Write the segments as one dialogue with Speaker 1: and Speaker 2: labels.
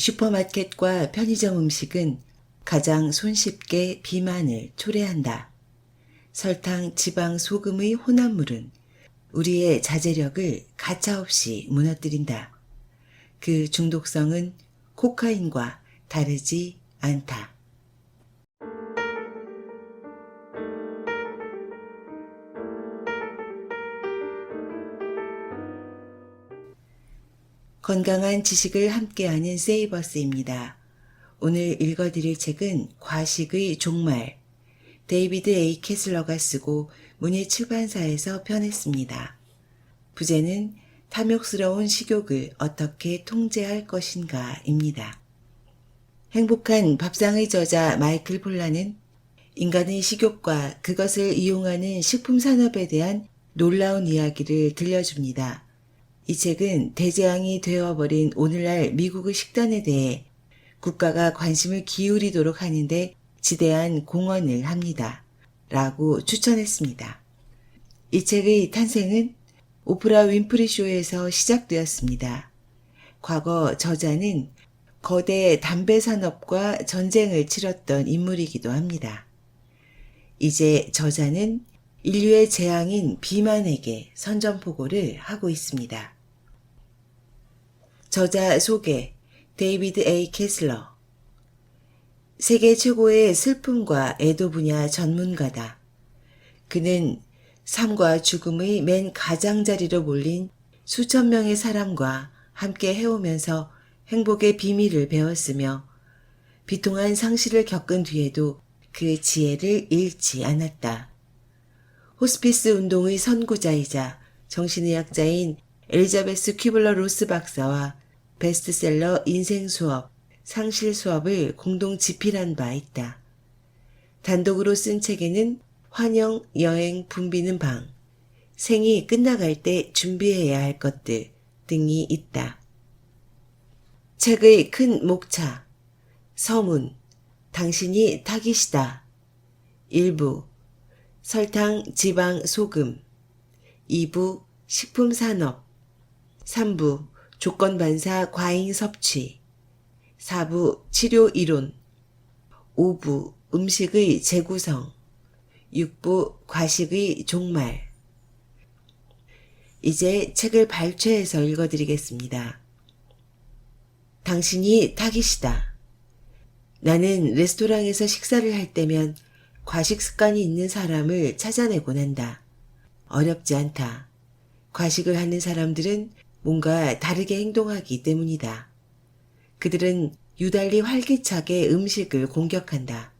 Speaker 1: 슈퍼마켓과 편의점 음식은 가장 손쉽게 비만을 초래한다. 설탕, 지방, 소금의 혼합물은 우리의 자제력을 가차없이 무너뜨린다. 그 중독성은 코카인과 다르지 않다. 건강한 지식을 함께하는 세이버스입니다. 오늘 읽어드릴 책은 과식의 종말, 데이비드 A. 캐슬러가 쓰고 문예 출판사에서 편했습니다. 부제는 탐욕스러운 식욕을 어떻게 통제할 것인가입니다. 행복한 밥상의 저자 마이클 폴라는 인간의 식욕과 그것을 이용하는 식품 산업에 대한 놀라운 이야기를 들려줍니다. 이 책은 대재앙이 되어버린 오늘날 미국의 식단에 대해 국가가 관심을 기울이도록 하는데 지대한 공헌을 합니다. 라고 추천했습니다. 이 책의 탄생은 오프라 윈프리 쇼에서 시작되었습니다. 과거 저자는 거대 담배 산업과 전쟁을 치렀던 인물이기도 합니다. 이제 저자는 인류의 재앙인 비만에게 선전포고를 하고 있습니다. 저자 소개 데이비드 A. 캐슬러 세계 최고의 슬픔과 애도 분야 전문가다. 그는 삶과 죽음의 맨 가장자리로 몰린 수천 명의 사람과 함께 해오면서 행복의 비밀을 배웠으며 비통한 상실을 겪은 뒤에도 그 지혜를 잃지 않았다. 호스피스 운동의 선구자이자 정신의학자인 엘리자베스 퀴블러 로스 박사와 베스트셀러 인생 수업, 상실 수업을 공동 집필한 바 있다. 단독으로 쓴 책에는 환영, 여행, 붐비는 방, 생이 끝나갈 때 준비해야 할 것들 등이 있다. 책의 큰 목차, 서문, 당신이 타깃이다. 일부, 설탕, 지방, 소금. 2부, 식품산업. 3부, 조건 반사 과잉 섭취. 4부, 치료 이론. 5부, 음식의 재구성. 6부, 과식의 종말. 이제 책을 발췌해서 읽어드리겠습니다. 당신이 타깃이다. 나는 레스토랑에서 식사를 할 때면 과식 습관이 있는 사람을 찾아내곤 한다. 어렵지 않다. 과식을 하는 사람들은 뭔가 다르게 행동하기 때문이다. 그들은 유달리 활기차게 음식을 공격한다.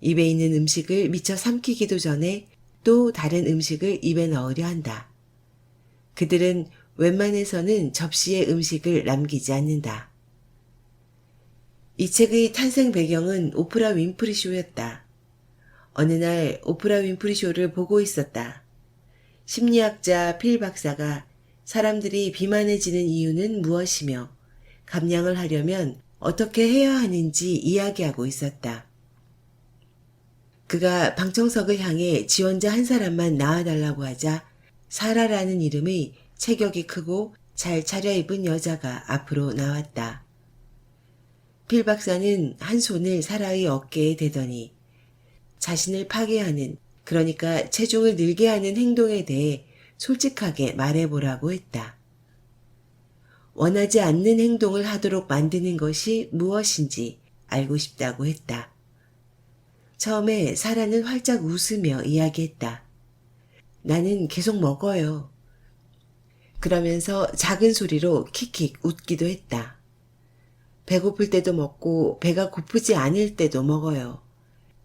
Speaker 1: 입에 있는 음식을 미처 삼키기도 전에 또 다른 음식을 입에 넣으려 한다. 그들은 웬만해서는 접시에 음식을 남기지 않는다. 이 책의 탄생 배경은 오프라 윈프리 쇼였다. 어느 날 오프라 윈프리 쇼를 보고 있었다. 심리학자 필 박사가 사람들이 비만해지는 이유는 무엇이며 감량을 하려면 어떻게 해야 하는지 이야기하고 있었다. 그가 방청석을 향해 지원자 한 사람만 나와달라고 하자 사라라는 이름의 체격이 크고 잘 차려입은 여자가 앞으로 나왔다. 필 박사는 한 손을 사라의 어깨에 대더니 자신을 파괴하는 그러니까 체중을 늘게 하는 행동에 대해 솔직하게 말해보라고 했다. 원하지 않는 행동을 하도록 만드는 것이 무엇인지 알고 싶다고 했다. 처음에 사라는 활짝 웃으며 이야기했다. 나는 계속 먹어요. 그러면서 작은 소리로 킥킥 웃기도 했다. 배고플 때도 먹고 배가 고프지 않을 때도 먹어요.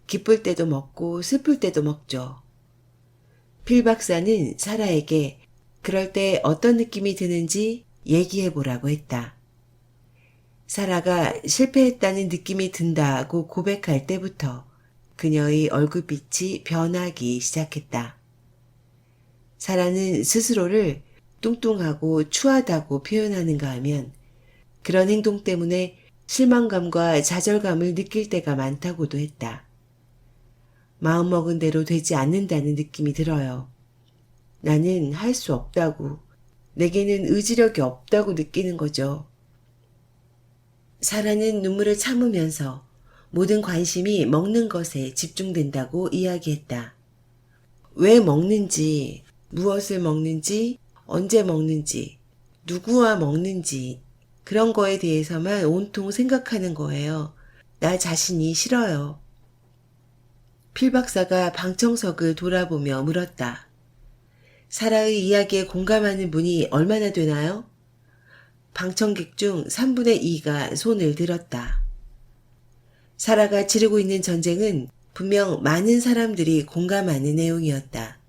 Speaker 1: 기쁠 때도 먹고 슬플 때도 먹죠. 필 박사는 사라에게 그럴 때 어떤 느낌이 드는지 얘기해 보라고 했다. 사라가 실패했다는 느낌이 든다고 고백할 때부터 그녀의 얼굴빛이 변하기 시작했다. 사라는 스스로를 뚱뚱하고 추하다고 표현하는가 하면 그런 행동 때문에 실망감과 좌절감을 느낄 때가 많다고도 했다. 마음먹은 대로 되지 않는다는 느낌이 들어요. 나는 할 수 없다고, 내게는 의지력이 없다고 느끼는 거죠. 사라는 눈물을 참으면서 모든 관심이 먹는 것에 집중된다고 이야기했다. 왜 먹는지, 무엇을 먹는지, 언제 먹는지, 누구와 먹는지, 그런 거에 대해서만 온통 생각하는 거예요. 나 자신이 싫어요. 필 박사가 방청석을 돌아보며 물었다. 사라의 이야기에 공감하는 분이 얼마나 되나요? 방청객 중 3분의 2가 손을 들었다. 사라가 치르고 있는 전쟁은 분명 많은 사람들이 공감하는 내용이었다.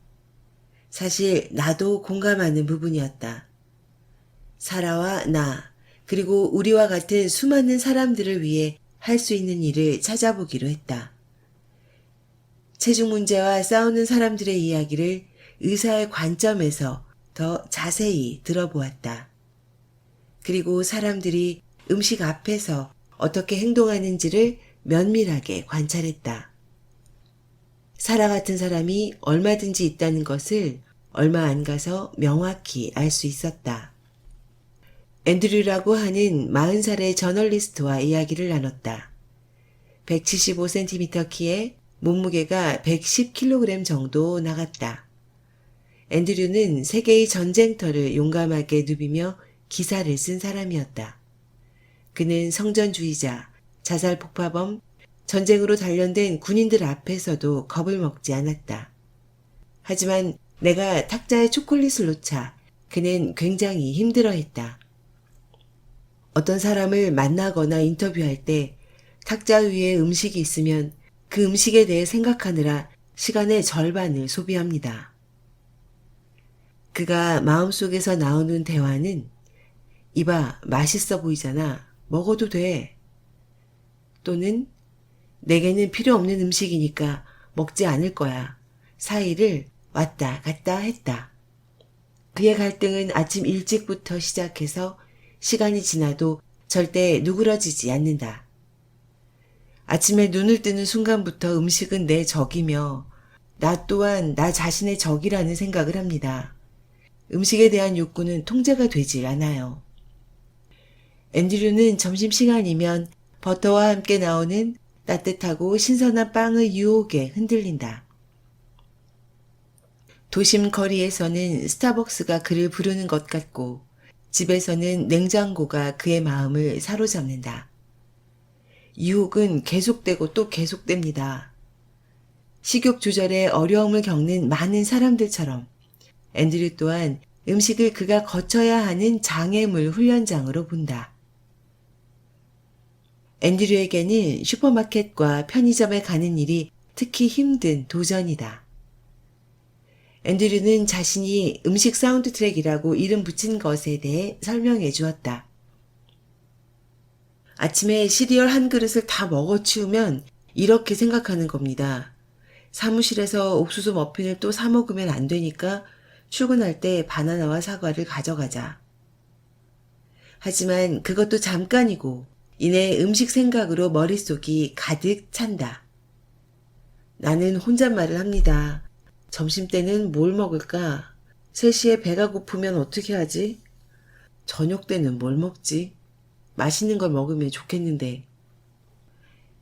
Speaker 1: 사실 나도 공감하는 부분이었다. 사라와 나, 그리고 우리와 같은 수많은 사람들을 위해 할 수 있는 일을 찾아보기로 했다. 체중 문제와 싸우는 사람들의 이야기를 의사의 관점에서 더 자세히 들어보았다. 그리고 사람들이 음식 앞에서 어떻게 행동하는지를 면밀하게 관찰했다. 사라 같은 사람이 얼마든지 있다는 것을 얼마 안 가서 명확히 알 수 있었다. 앤드류라고 하는 40살의 저널리스트와 이야기를 나눴다. 175cm 키에 몸무게가 110kg 정도 나갔다. 앤드류는 세계의 전쟁터를 용감하게 누비며 기사를 쓴 사람이었다. 그는 성전주의자, 자살 폭파범, 전쟁으로 단련된 군인들 앞에서도 겁을 먹지 않았다. 하지만 내가 탁자에 초콜릿을 놓자 그는 굉장히 힘들어 했다. 어떤 사람을 만나거나 인터뷰할 때 탁자 위에 음식이 있으면 그 음식에 대해 생각하느라 시간의 절반을 소비합니다. 그가 마음속에서 나오는 대화는 이봐, 맛있어 보이잖아. 먹어도 돼. 또는 내게는 필요 없는 음식이니까 먹지 않을 거야. 사이를 왔다 갔다 했다. 그의 갈등은 아침 일찍부터 시작해서 시간이 지나도 절대 누그러지지 않는다. 아침에 눈을 뜨는 순간부터 음식은 내 적이며 나 또한 나 자신의 적이라는 생각을 합니다. 음식에 대한 욕구는 통제가 되질 않아요. 앤드류는 점심시간이면 버터와 함께 나오는 따뜻하고 신선한 빵의 유혹에 흔들린다. 도심 거리에서는 스타벅스가 그를 부르는 것 같고 집에서는 냉장고가 그의 마음을 사로잡는다. 유혹은 계속되고 또 계속됩니다. 식욕 조절에 어려움을 겪는 많은 사람들처럼 앤드류 또한 음식을 그가 거쳐야 하는 장애물 훈련장으로 본다. 앤드류에게는 슈퍼마켓과 편의점에 가는 일이 특히 힘든 도전이다. 앤드류는 자신이 음식 사운드 트랙이라고 이름 붙인 것에 대해 설명해 주었다. 아침에 시리얼 한 그릇을 다 먹어치우면 이렇게 생각하는 겁니다. 사무실에서 옥수수 머핀을 또 사 먹으면 안 되니까 출근할 때 바나나와 사과를 가져가자. 하지만 그것도 잠깐이고 이내 음식 생각으로 머릿속이 가득 찬다. 나는 혼잣말을 합니다. 점심 때는 뭘 먹을까? 3시에 배가 고프면 어떻게 하지? 저녁 때는 뭘 먹지? 맛있는 걸 먹으면 좋겠는데.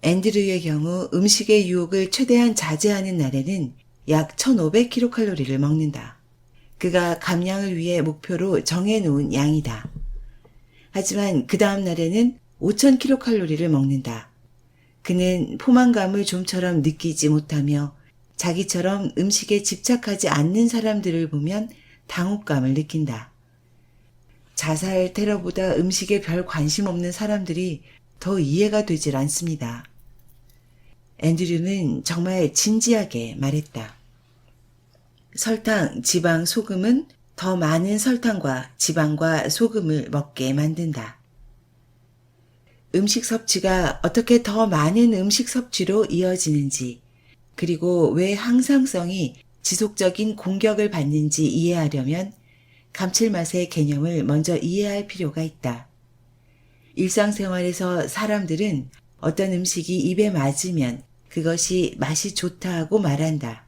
Speaker 1: 앤드류의 경우 음식의 유혹을 최대한 자제하는 날에는 약 1500kcal를 먹는다. 그가 감량을 위해 목표로 정해놓은 양이다. 하지만 그 다음 날에는 5000kcal를 먹는다. 그는 포만감을 좀처럼 느끼지 못하며 자기처럼 음식에 집착하지 않는 사람들을 보면 당혹감을 느낀다. 자살 테러보다 음식에 별 관심 없는 사람들이 더 이해가 되질 않습니다. 앤드류는 정말 진지하게 말했다. 설탕, 지방, 소금은 더 많은 설탕과 지방과 소금을 먹게 만든다. 음식 섭취가 어떻게 더 많은 음식 섭취로 이어지는지, 그리고 왜 항상성이 지속적인 공격을 받는지 이해하려면 감칠맛의 개념을 먼저 이해할 필요가 있다. 일상생활에서 사람들은 어떤 음식이 입에 맞으면 그것이 맛이 좋다고 말한다.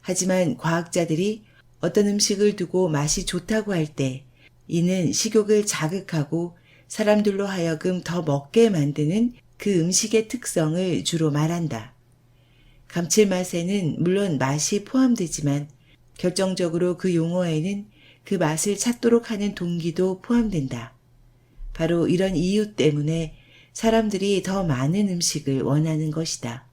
Speaker 1: 하지만 과학자들이 어떤 음식을 두고 맛이 좋다고 할 때 이는 식욕을 자극하고 사람들로 하여금 더 먹게 만드는 그 음식의 특성을 주로 말한다. 감칠맛에는 물론 맛이 포함되지만 결정적으로 그 용어에는 그 맛을 찾도록 하는 동기도 포함된다. 바로 이런 이유 때문에 사람들이 더 많은 음식을 원하는 것이다.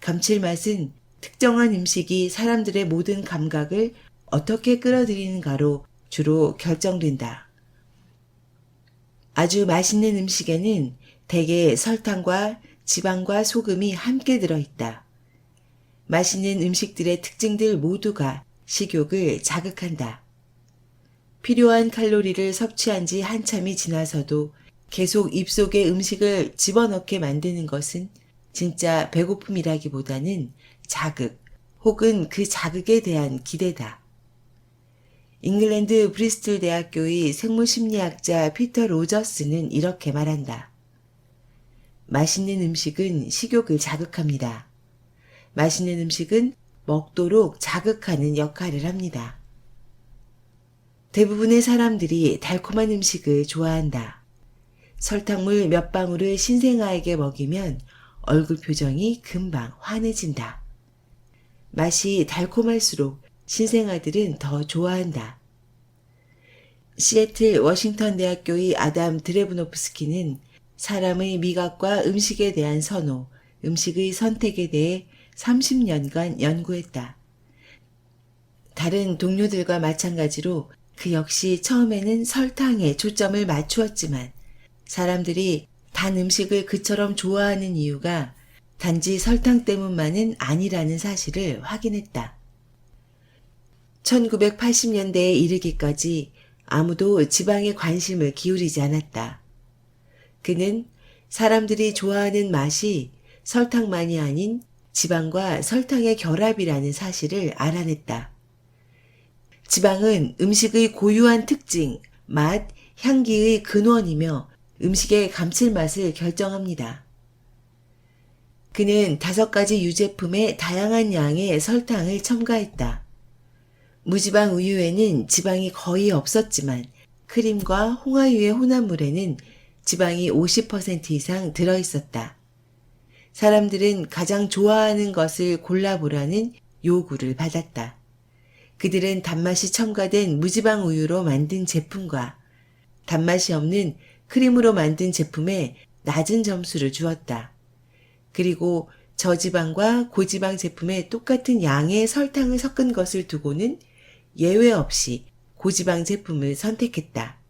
Speaker 1: 감칠맛은 특정한 음식이 사람들의 모든 감각을 어떻게 끌어들이는가로 주로 결정된다. 아주 맛있는 음식에는 대개 설탕과 지방과 소금이 함께 들어있다. 맛있는 음식들의 특징들 모두가 식욕을 자극한다. 필요한 칼로리를 섭취한 지 한참이 지나서도 계속 입속에 음식을 집어넣게 만드는 것은 진짜 배고픔이라기보다는 자극 혹은 그 자극에 대한 기대다. 잉글랜드 브리스톨 대학교의 생물심리학자 피터 로저스는 이렇게 말한다. 맛있는 음식은 식욕을 자극합니다. 맛있는 음식은 먹도록 자극하는 역할을 합니다. 대부분의 사람들이 달콤한 음식을 좋아한다. 설탕물 몇 방울을 신생아에게 먹이면 얼굴 표정이 금방 환해진다. 맛이 달콤할수록 신생아들은 더 좋아한다. 시애틀 워싱턴 대학교의 아담 드레브노프스키는 사람의 미각과 음식에 대한 선호, 음식의 선택에 대해 30년간 연구했다. 다른 동료들과 마찬가지로 그 역시 처음에는 설탕에 초점을 맞추었지만 사람들이 단 음식을 그처럼 좋아하는 이유가 단지 설탕 때문만은 아니라는 사실을 확인했다. 1980년대에 이르기까지 아무도 지방에 관심을 기울이지 않았다. 그는 사람들이 좋아하는 맛이 설탕만이 아닌 지방과 설탕의 결합이라는 사실을 알아냈다. 지방은 음식의 고유한 특징, 맛, 향기의 근원이며 음식의 감칠맛을 결정합니다. 그는 다섯 가지 유제품에 다양한 양의 설탕을 첨가했다. 무지방 우유에는 지방이 거의 없었지만 크림과 홍화유의 혼합물에는 지방이 50% 이상 들어 있었다. 사람들은 가장 좋아하는 것을 골라보라는 요구를 받았다. 그들은 단맛이 첨가된 무지방 우유로 만든 제품과 단맛이 없는 크림으로 만든 제품에 낮은 점수를 주었다. 그리고 저지방과 고지방 제품에 똑같은 양의 설탕을 섞은 것을 두고는 예외 없이 고지방 제품을 선택했다.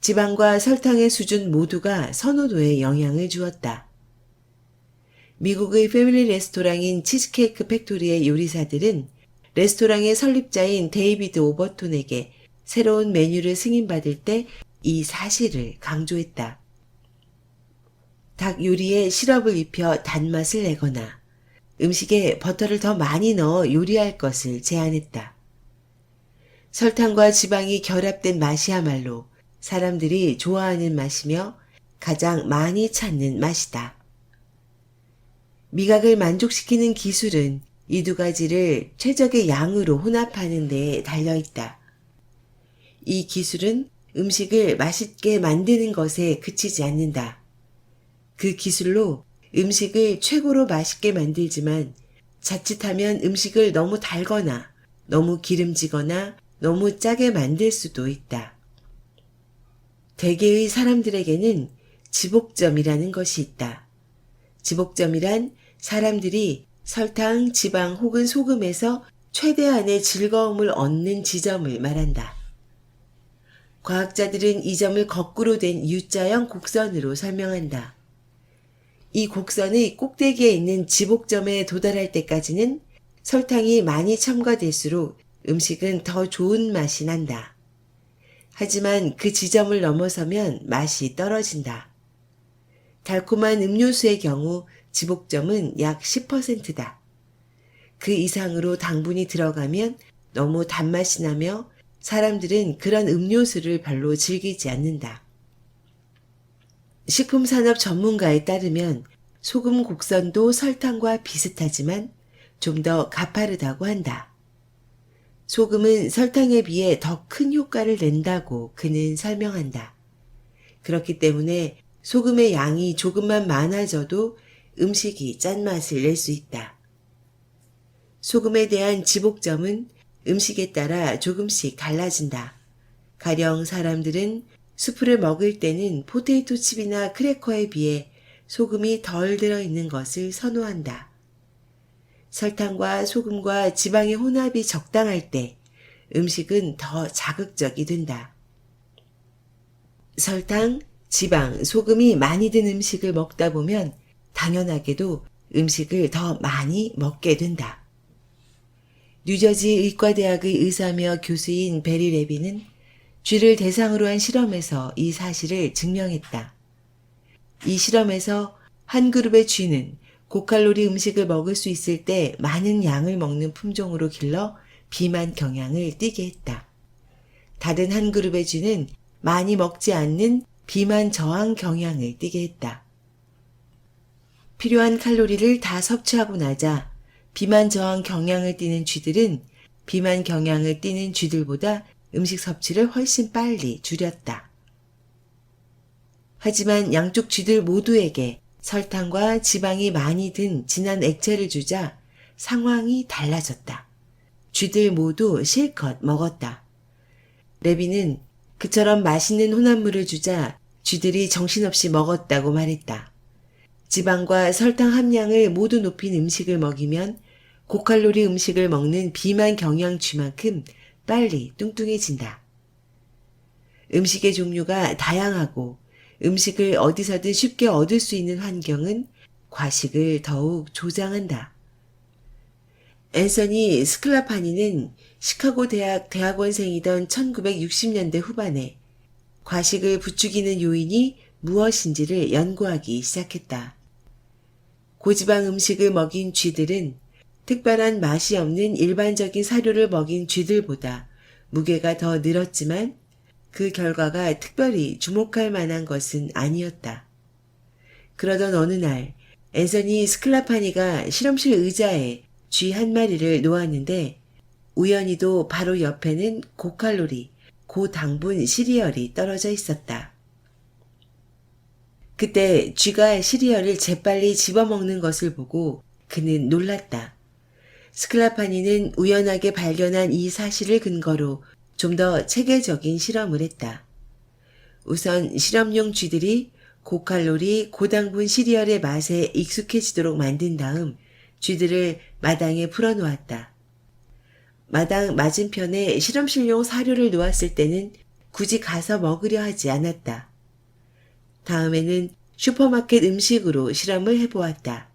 Speaker 1: 지방과 설탕의 수준 모두가 선호도에 영향을 주었다. 미국의 패밀리 레스토랑인 치즈케이크 팩토리의 요리사들은 레스토랑의 설립자인 데이비드 오버톤에게 새로운 메뉴를 승인받을 때 이 사실을 강조했다. 닭 요리에 시럽을 입혀 단맛을 내거나 음식에 버터를 더 많이 넣어 요리할 것을 제안했다. 설탕과 지방이 결합된 맛이야말로 사람들이 좋아하는 맛이며 가장 많이 찾는 맛이다. 미각을 만족시키는 기술은 이 두 가지를 최적의 양으로 혼합하는 데 달려있다. 이 기술은 음식을 맛있게 만드는 것에 그치지 않는다. 그 기술로 음식을 최고로 맛있게 만들지만 자칫하면 음식을 너무 달거나 너무 기름지거나 너무 짜게 만들 수도 있다. 대개의 사람들에게는 지복점이라는 것이 있다. 지복점이란 사람들이 설탕, 지방 혹은 소금에서 최대한의 즐거움을 얻는 지점을 말한다. 과학자들은 이 점을 거꾸로 된 U자형 곡선으로 설명한다. 이 곡선의 꼭대기에 있는 지복점에 도달할 때까지는 설탕이 많이 첨가될수록 음식은 더 좋은 맛이 난다. 하지만 그 지점을 넘어서면 맛이 떨어진다. 달콤한 음료수의 경우 지복점은 약 10%다. 그 이상으로 당분이 들어가면 너무 단맛이 나며 사람들은 그런 음료수를 별로 즐기지 않는다. 식품산업 전문가에 따르면 소금 곡선도 설탕과 비슷하지만 좀 더 가파르다고 한다. 소금은 설탕에 비해 더 큰 효과를 낸다고 그는 설명한다. 그렇기 때문에 소금의 양이 조금만 많아져도 음식이 짠맛을 낼 수 있다. 소금에 대한 지복점은 음식에 따라 조금씩 달라진다. 가령 사람들은 수프를 먹을 때는 포테이토 칩이나 크래커에 비해 소금이 덜 들어있는 것을 선호한다. 설탕과 소금과 지방의 혼합이 적당할 때 음식은 더 자극적이 된다. 설탕, 지방, 소금이 많이 든 음식을 먹다 보면 당연하게도 음식을 더 많이 먹게 된다. 뉴저지 의과대학의 의사며 교수인 베리 레비는 쥐를 대상으로 한 실험에서 이 사실을 증명했다. 이 실험에서 한 그룹의 쥐는 고칼로리 음식을 먹을 수 있을 때 많은 양을 먹는 품종으로 길러 비만 경향을 띠게 했다. 다른 한 그룹의 쥐는 많이 먹지 않는 비만 저항 경향을 띠게 했다. 필요한 칼로리를 다 섭취하고 나자 비만 저항 경향을 띠는 쥐들은 비만 경향을 띠는 쥐들보다 음식 섭취를 훨씬 빨리 줄였다. 하지만 양쪽 쥐들 모두에게 설탕과 지방이 많이 든 진한 액체를 주자 상황이 달라졌다. 쥐들 모두 실컷 먹었다. 레비는 그처럼 맛있는 혼합물을 주자 쥐들이 정신없이 먹었다고 말했다. 지방과 설탕 함량을 모두 높인 음식을 먹이면 고칼로리 음식을 먹는 비만 경향 쥐만큼 빨리 뚱뚱해진다. 음식의 종류가 다양하고 음식을 어디서든 쉽게 얻을 수 있는 환경은 과식을 더욱 조장한다. 앤서니 스클라파니는 시카고 대학 대학원생이던 1960년대 후반에 과식을 부추기는 요인이 무엇인지를 연구하기 시작했다. 고지방 음식을 먹인 쥐들은 특별한 맛이 없는 일반적인 사료를 먹인 쥐들보다 무게가 더 늘었지만 그 결과가 특별히 주목할 만한 것은 아니었다. 그러던 어느 날 앤서니 스클라파니가 실험실 의자에 쥐 한 마리를 놓았는데 우연히도 바로 옆에는 고칼로리, 고당분 시리얼이 떨어져 있었다. 그때 쥐가 시리얼을 재빨리 집어먹는 것을 보고 그는 놀랐다. 스클라파니는 우연하게 발견한 이 사실을 근거로 좀 더 체계적인 실험을 했다. 우선 실험용 쥐들이 고칼로리, 고당분 시리얼의 맛에 익숙해지도록 만든 다음 쥐들을 마당에 풀어놓았다. 마당 맞은편에 실험실용 사료를 놓았을 때는 굳이 가서 먹으려 하지 않았다. 다음에는 슈퍼마켓 음식으로 실험을 해보았다.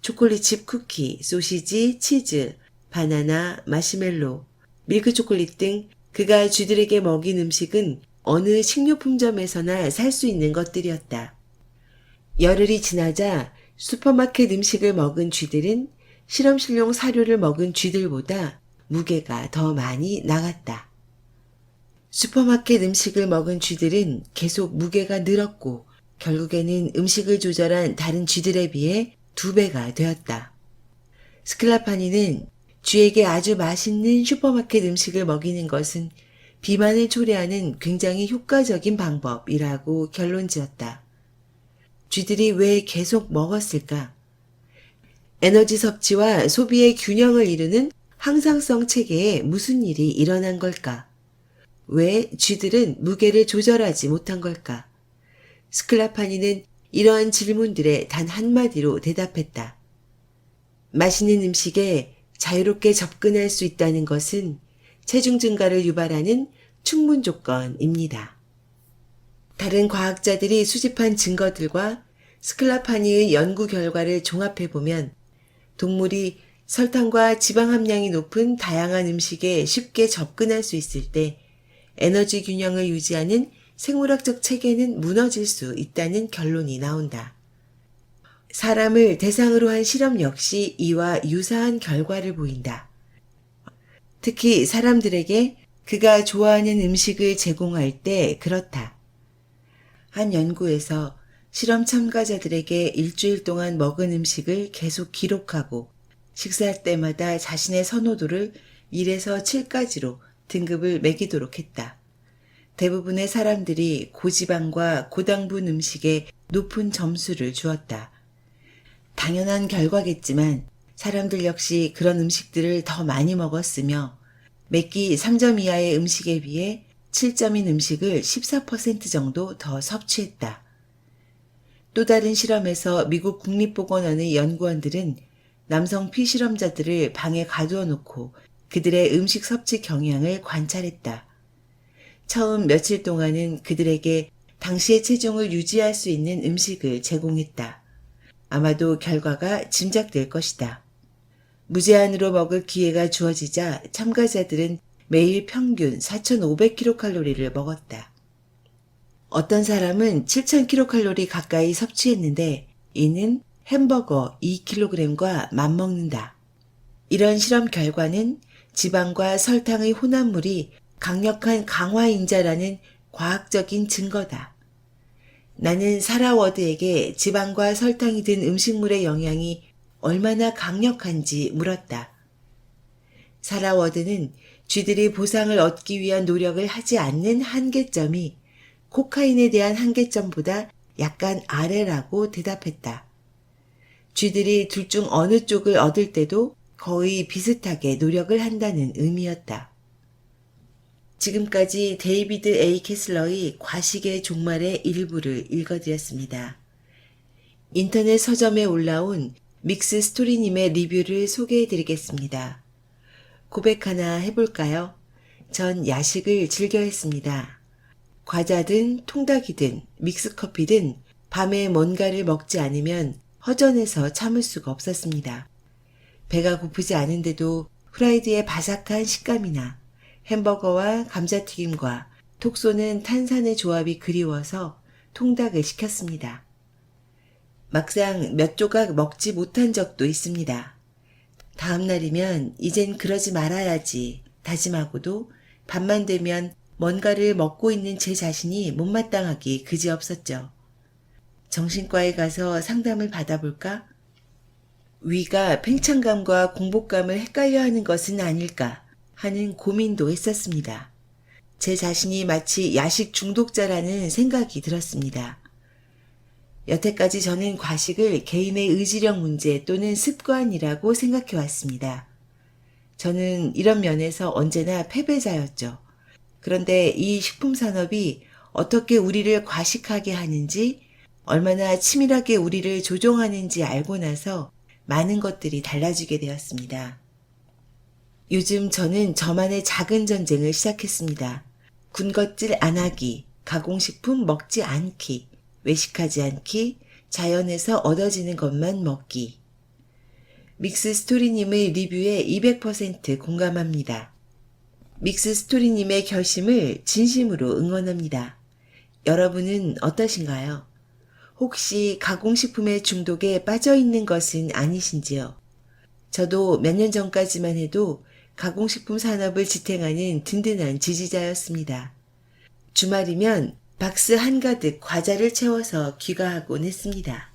Speaker 1: 초콜릿칩 쿠키, 소시지, 치즈, 바나나, 마시멜로, 밀크 초콜릿 등 그가 쥐들에게 먹인 음식은 어느 식료품점에서나 살 수 있는 것들이었다. 열흘이 지나자 슈퍼마켓 음식을 먹은 쥐들은 실험실용 사료를 먹은 쥐들보다 무게가 더 많이 나갔다. 슈퍼마켓 음식을 먹은 쥐들은 계속 무게가 늘었고 결국에는 음식을 조절한 다른 쥐들에 비해 두 배가 되었다. 스클라파니는 쥐에게 아주 맛있는 슈퍼마켓 음식을 먹이는 것은 비만을 초래하는 굉장히 효과적인 방법이라고 결론 지었다. 쥐들이 왜 계속 먹었을까? 에너지 섭취와 소비의 균형을 이루는 항상성 체계에 무슨 일이 일어난 걸까? 왜 쥐들은 무게를 조절하지 못한 걸까? 스클라파니는 이러한 질문들에 단 한마디로 대답했다. 맛있는 음식에 자유롭게 접근할 수 있다는 것은 체중 증가를 유발하는 충분 조건입니다. 다른 과학자들이 수집한 증거들과 스클라파니의 연구 결과를 종합해 보면 동물이 설탕과 지방 함량이 높은 다양한 음식에 쉽게 접근할 수 있을 때 에너지 균형을 유지하는 생물학적 체계는 무너질 수 있다는 결론이 나온다. 사람을 대상으로 한 실험 역시 이와 유사한 결과를 보인다. 특히 사람들에게 그가 좋아하는 음식을 제공할 때 그렇다. 한 연구에서 실험 참가자들에게 일주일 동안 먹은 음식을 계속 기록하고 식사할 때마다 자신의 선호도를 1에서 7까지로 등급을 매기도록 했다. 대부분의 사람들이 고지방과 고당분 음식에 높은 점수를 주었다. 당연한 결과겠지만 사람들 역시 그런 음식들을 더 많이 먹었으며 매끼 3점 이하의 음식에 비해 7점인 음식을 14% 정도 더 섭취했다. 또 다른 실험에서 미국 국립보건원의 연구원들은 남성 피실험자들을 방에 가두어 놓고 그들의 음식 섭취 경향을 관찰했다. 처음 며칠 동안은 그들에게 당시의 체중을 유지할 수 있는 음식을 제공했다. 아마도 결과가 짐작될 것이다. 무제한으로 먹을 기회가 주어지자 참가자들은 매일 평균 4,500kcal를 먹었다. 어떤 사람은 7,000kcal 가까이 섭취했는데 이는 햄버거 2kg과 맞먹는다. 이런 실험 결과는 지방과 설탕의 혼합물이 강력한 강화인자라는 과학적인 증거다. 나는 사라 워드에게 지방과 설탕이 든 음식물의 영향이 얼마나 강력한지 물었다. 사라 워드는 쥐들이 보상을 얻기 위한 노력을 하지 않는 한계점이 코카인에 대한 한계점보다 약간 아래라고 대답했다. 쥐들이 둘 중 어느 쪽을 얻을 때도 거의 비슷하게 노력을 한다는 의미였다. 지금까지 데이비드 A. 캐슬러의 과식의 종말의 일부를 읽어드렸습니다. 인터넷 서점에 올라온 믹스 스토리님의 리뷰를 소개해드리겠습니다. 고백 하나 해볼까요? 전 야식을 즐겨 했습니다. 과자든 통닭이든 믹스커피든 밤에 뭔가를 먹지 않으면 허전해서 참을 수가 없었습니다. 배가 고프지 않은데도 후라이드의 바삭한 식감이나 햄버거와 감자튀김과 톡 쏘는 탄산의 조합이 그리워서 통닭을 시켰습니다. 막상 몇 조각 먹지 못한 적도 있습니다. 다음 날이면 이젠 그러지 말아야지 다짐하고도 밤만 되면 뭔가를 먹고 있는 제 자신이 못마땅하기 그지없었죠. 정신과에 가서 상담을 받아볼까? 위가 팽창감과 공복감을 헷갈려 하는 것은 아닐까 하는 고민도 했었습니다. 제 자신이 마치 야식 중독자라는 생각이 들었습니다. 여태까지 저는 과식을 개인의 의지력 문제 또는 습관이라고 생각해 왔습니다. 저는 이런 면에서 언제나 패배자였죠. 그런데 이 식품 산업이 어떻게 우리를 과식하게 하는지, 얼마나 치밀하게 우리를 조종하는지 알고 나서 많은 것들이 달라지게 되었습니다. 요즘 저는 저만의 작은 전쟁을 시작했습니다. 군것질 안 하기, 가공식품 먹지 않기, 외식하지 않기, 자연에서 얻어지는 것만 먹기. 믹스 스토리님의 리뷰에 200% 공감합니다. 믹스 스토리님의 결심을 진심으로 응원합니다. 여러분은 어떠신가요? 혹시 가공식품의 중독에 빠져 있는 것은 아니신지요? 저도 몇 년 전까지만 해도 가공식품 산업을 지탱하는 든든한 지지자였습니다. 주말이면 박스 한가득 과자를 채워서 귀가하곤 했습니다.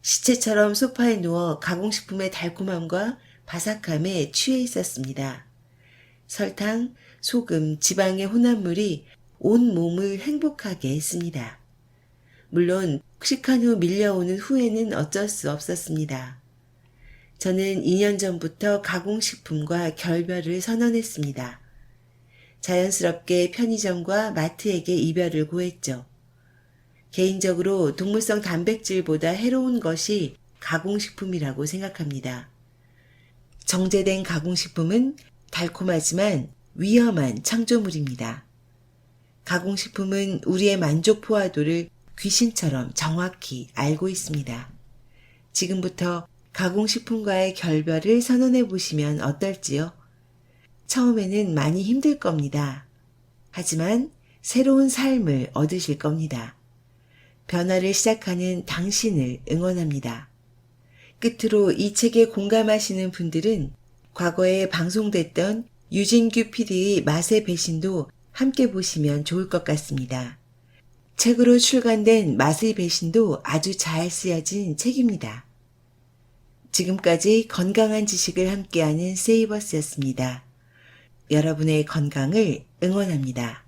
Speaker 1: 시체처럼 소파에 누워 가공식품의 달콤함과 바삭함에 취해 있었습니다. 설탕, 소금, 지방의 혼합물이 온 몸을 행복하게 했습니다. 물론 식한 후 밀려오는 후회는 어쩔 수 없었습니다. 저는 2년 전부터 가공식품과 결별을 선언했습니다. 자연스럽게 편의점과 마트에게 이별을 고했죠. 개인적으로 동물성 단백질보다 해로운 것이 가공식품이라고 생각합니다. 정제된 가공식품은 달콤하지만 위험한 창조물입니다. 가공식품은 우리의 만족 포화도를 귀신처럼 정확히 알고 있습니다. 지금부터 가공식품과의 결별을 선언해 보시면 어떨지요? 처음에는 많이 힘들 겁니다. 하지만 새로운 삶을 얻으실 겁니다. 변화를 시작하는 당신을 응원합니다. 끝으로 이 책에 공감하시는 분들은 과거에 방송됐던 유진규 PD의 맛의 배신도 함께 보시면 좋을 것 같습니다. 책으로 출간된 맛의 배신도 아주 잘 쓰여진 책입니다. 지금까지 건강한 지식을 함께하는 세이버스였습니다. 여러분의 건강을 응원합니다.